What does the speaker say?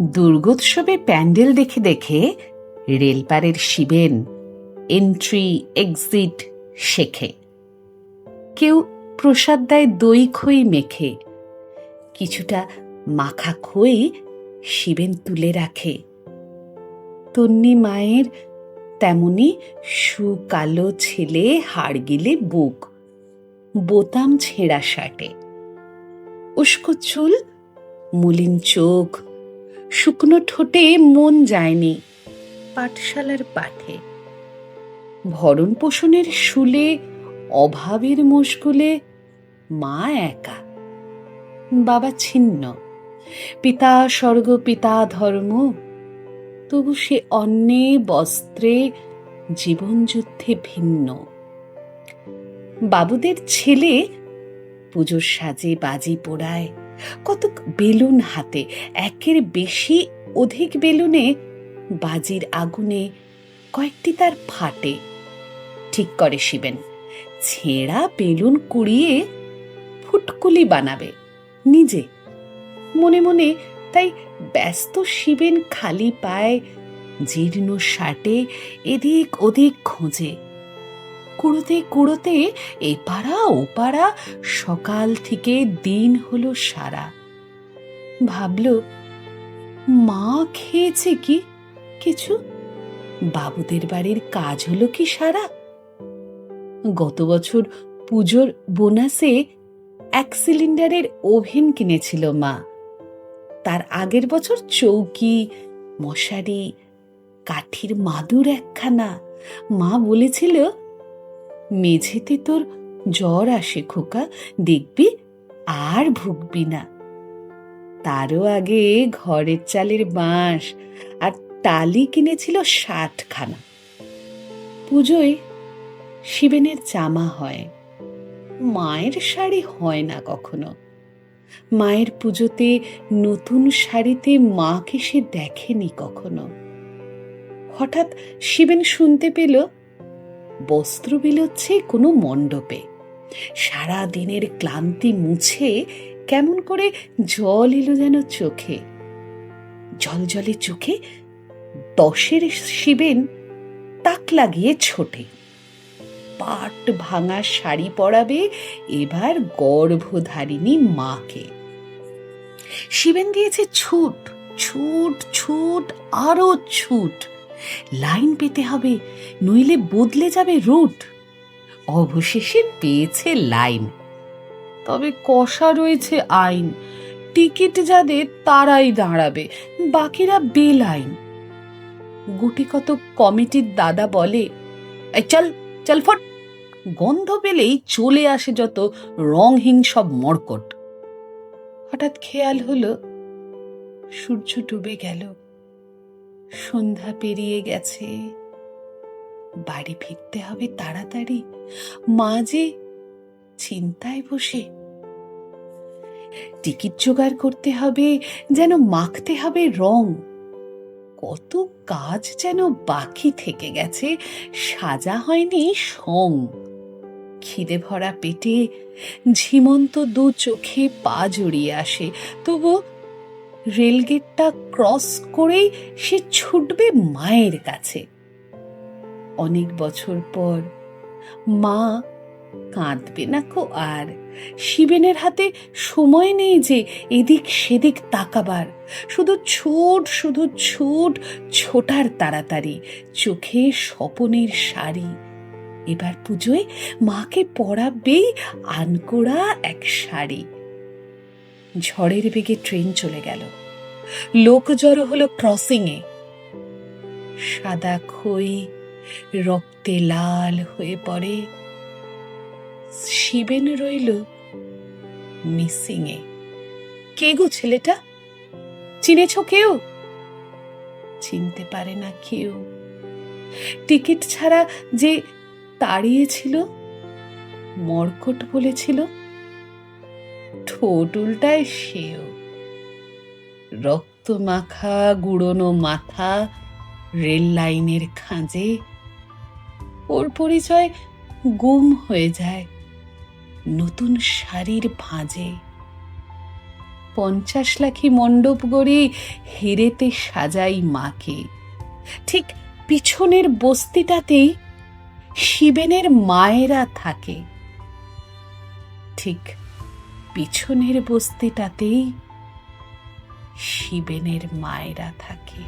দুর্গোৎসবে প্যান্ডেল দেখে দেখে রেলপারের Shiben entry, exit শেখে। কেউ প্রসাদ দেয় দই খই মেখে, কিছুটা মাখা খই শিবেন তুলে রাখে। তন্নি মায়ের তেমনি সুকালো ছেলে হাড় গিলে বুক, বোতাম ছেঁড়া শার্টে। উস্কো চুল, মলিন চোখ শুকনো ঠোঁটে মন যায়নি। পাঠশালার পাঠে। ভরণ পোষণের শুলে, অভাবের মুশকুলে মা একা। বাবা ছিন্ন। পিতা স্বর্গ, পিতা ধর্ম। তবু সে অন্নে, বস্ত্রে, জীবনযুদ্ধে ভিন্ন। বাবুদের ছেলে পুজোর সাজে, বাজি পোড়ায়। কতক বেলুন হাতে, একের বেশি অধিক বেলুনে বাজির আগুনে কয়েকটি তার ফাটে। ঠিক করে শিবেন, ছেঁড়া বেলুন কুড়িয়ে ফুটকুলি বানাবে নিজে। মনে মনে তাই ব্যস্ত শিবেন খালি পায়, জীর্ণ শার্টে এদিক ওদিক খোঁজে। কুড়োতে কুড়োতে এপাড়া ওপাড়া সকাল থেকে দিন হলো সারা। ভাবল, মা খেয়েছে কি? কিছু? বাবুদের বাড়ির কাজ হলো কি সারা? গত বছর পুজোর বোনাসে এক সিলিন্ডারের ওভেন কিনেছিল মা। তার আগের বছর চৌকি, মশারি, কাঠির মাদুর একখানা। মা বলেছিল মেঝেতে তোর জ্বর আসে খোকা, দেখবি আর ভুগবি না। তারও আগে ঘরের চালের বাঁশ আর টালি কিনেছিল ষাটখানা। পুজোয় শিবেনের জামা হয়, মায়ের শাড়ি হয় না কখনো। মায়ের পুজোতে নতুন শাড়িতে মাকে সে দেখেনি কখনো। হঠাৎ শিবেন শুনতে পেল বস্ত্র বিলোচ্ছে কোনো মণ্ডপে। সারা দিনের ক্লান্তি মুছে কেমন করে জল এলো যেন চোখে। জল জলে চোখে দশের শিবেন তাক লাগিয়ে ছোটে। পাট ভাঙা শাড়ি পরাবে এবার গর্ভধারিণী মাকে। শিবেন দিয়েছে ছুট ছুট ছুট, আরও ছুট। লাইন পেতে হবে, নইলে বদলে যাবে রুট। অবশেষে পেয়েছে লাইন। তবে কষা রয়েছে আইন। টিকিট যাদের, তারাই দাঁড়াবে, বাকিরা বেলাইন। গুটি কত কমিটির দাদা বলে, "এই চল চল ফট! গন্ধ পেলেই চলে আসে যত রংহীন সব মর্কট। হঠাৎ খেয়াল হলো, সূর্য ডুবে গেল। সন্ধ্যা পেরিয়ে গেছে। বাড়ি ফিরতে হবে তাড়াতাড়ি। মা যে চিন্তায় বসে। টিকিট জোগাড় করতে হবে, যেন মাখতে হবে রং। কত কাজ যেন বাকি থেকে গেছে, সাজা হয়নি সং। খিদে ভরা পেটে ঝিমন্ত দু চোখে পা জড়িয়ে আসে তবু রেলগেটটা ক্রস করেই সে ছুটবে মায়ের কাছে। অনেক বছর পর মা কাঁদবে না কো আর। শিবেনের হাতে সময় নেই যে এদিক সেদিক তাকাবার। শুধু ছুট শুধু ছুট, ছোটার তাড়াতাড়ি। চোখে স্বপনের শাড়ি। এবার পুজোয় মাকে পরাবেই আনকোড়া এক শাড়ি। ঝড়ের বেগে ট্রেন চলে গেল। লোক জড়ো হলো ক্রসিংয়ে সাদা খই রক্তে লাল হয়ে পড়ে। শিবেন রইল মিসিংয়ে কে গো ছেলেটা? চিনেছ কেউ? চিনতে পারে না কেউ। টিকিট ছাড়া যে তাড়িয়েছিল, মর্কট বলেছিল ঠোঁট উল্টায় সেও। রক্ত মাখা গুড়নো মাথা, রেল লাইনের খাঁজে, ওর পরিচয় গুম হয়ে যায় নতুন শাড়ির ভাঁজে। পঞ্চাশ লাখি মণ্ডপ গড়ে হেরেতে সাজাই মাকে। ঠিক পিছনের বস্তিটাতেই শিবেনের মায়েরা থাকে। ঠিক পিছনের বস্তিটাতেই শিবেনের মায়েরা থাকে।